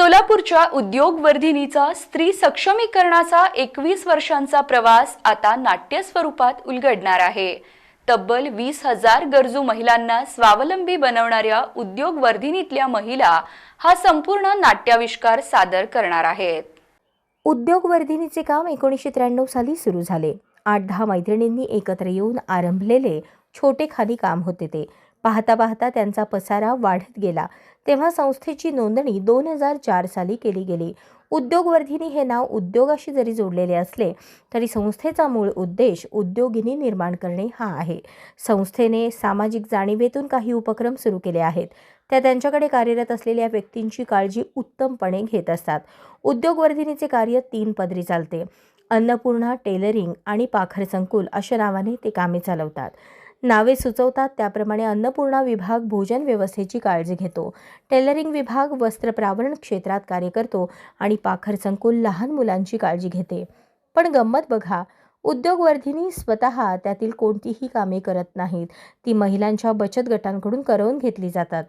सोलापूरच्या उद्योगवर्धिनीचा स्त्री सक्षमीकरणाचा एकवीस वर्षांचा प्रवास आता नाट्य स्वरूपात उलगडणार आहे. तब्बल वीस हजार गरजू महिलांना स्वावलंबी बनवणाऱ्या उद्योगवर्धिनीतल्या महिला हा संपूर्ण नाट्याविष्कार सादर करणार आहेत. उद्योगवर्धिनीचे काम एकोणीसशे त्र्याण्णव साली सुरू झाले. आठ दहा मैत्रिणींनी एकत्र येऊन आरंभलेले छोटेखाली काम होते ते. पाहता पाहता त्यांचा पसारा वाढत गेला. तेव्हा संस्थेची नोंदणी दोन हजार चार साली केली गेली. उद्योगवर्धिनी हे नाव उद्योगाशी जरी जोडलेले असले तरी संस्थेचा मूळ उद्देश उद्योगिनी निर्माण करणे हा आहे. संस्थेने सामाजिक जाणीवेतून काही उपक्रम सुरू केले आहेत. त्या त्यांच्याकडे कार्यरत असलेल्या व्यक्तींची काळजी उत्तमपणे घेत असतात. उद्योगवर्धिनीचे कार्य तीन पदरी चालते. अन्नपूर्णा टेलरिंग आणि पाखर संकुल अशा नावाने ते कामे चालवतात. नावे सुचवतात त्याप्रमाणे अन्नपूर्णा विभाग भोजन व्यवस्थेची काळजी घेतो. टेलरिंग विभाग वस्त्रप्रावरण क्षेत्रात कार्य करतो आणि पाखर संकुल लहान मुलांची काळजी घेते. पण गंमत बघा उद्योगवर्धिनी स्वतः त्यातील कोणतीही कामे करत नाहीत. ती महिलांच्या बचत गटांकडून करवून घेतली जातात.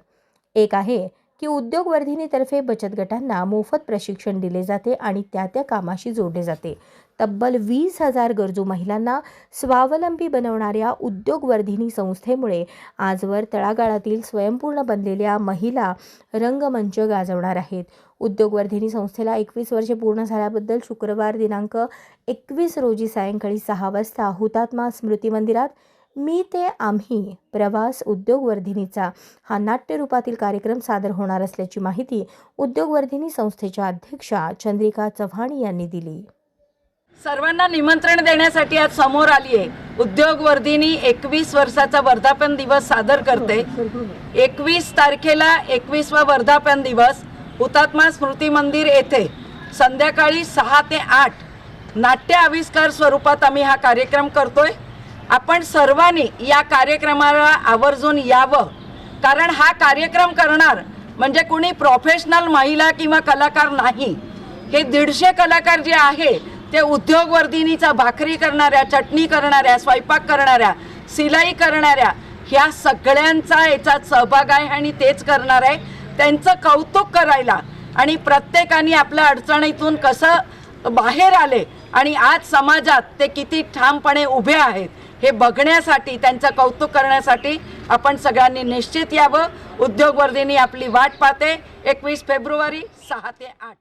एक आहे की उद्योगवर्धिनीतर्फे बचत गटांना मोफत प्रशिक्षण दिले जाते आणि त्या त्या कामाशी जोडले जाते. तब्बल वीस हजार गरजू महिलांना स्वावलंबी बनवणाऱ्या उद्योगवर्धिनी संस्थेमुळे आजवर तळागाळातील स्वयंपूर्ण बनलेल्या महिला रंगमंच गाजवणार आहेत. उद्योगवर्धिनी संस्थेला एकवीस वर्षे पूर्ण झाल्याबद्दल शुक्रवार दिनांक एकवीस रोजी सायंकाळी सहा वाजता हुतात्मा स्मृती मंदिरात मी ते आम्ही प्रवास उद्योगवर्धिनीचा हा नाट्यरूपातील कार्यक्रम सादर होणार असल्याची माहिती उद्योगवर्धिनी संस्थेच्या अध्यक्षा चंद्रिका चव्हाण यांनी दिली. सर्वांना निमंत्रण देण्यासाठी आज समोर आली आहे उद्योगवर्धिनी एकवीस वर्षाचा वर्धापन दिवस सादर करते. एकवीस तारखेला एकवीसवा वर्धापन दिवस हुतात्मा स्मृती मंदिर येथे संध्याकाळी सहा ते आठ नाट्य आविष्कार स्वरूपात आम्ही हा कार्यक्रम करतोय. आपण सर्वांनी या कार्यक्रमाला आवर्जून यावं. कारण हा कार्यक्रम करणार म्हणजे कुणी प्रोफेशनल महिला किंवा कलाकार नाही. हे दीडशे कलाकार जे आहे ते उद्योगवर्धिनीचा भाकरी करणाऱ्या चटणी करणाऱ्या स्वयंपाक करणाऱ्या सिलाई करणाऱ्या ह्या सगळ्यांचा याच्यात सहभाग आहे आणि तेच करणार आहे. त्यांचं कौतुक करायला आणि प्रत्येकाने आपल्या अडचणीतून कसं बाहेर आले आणि आज समाजात ते किती ठामपणे उभे आहेत हे बघण्यासाठी त्यांचं कौतुक करण्यासाठी आपण सगळ्यांनी निश्चित यावं. उद्योगवर्धिनी आपली वाट पाहते. एकवीस फेब्रुवारी सहा ते आठ.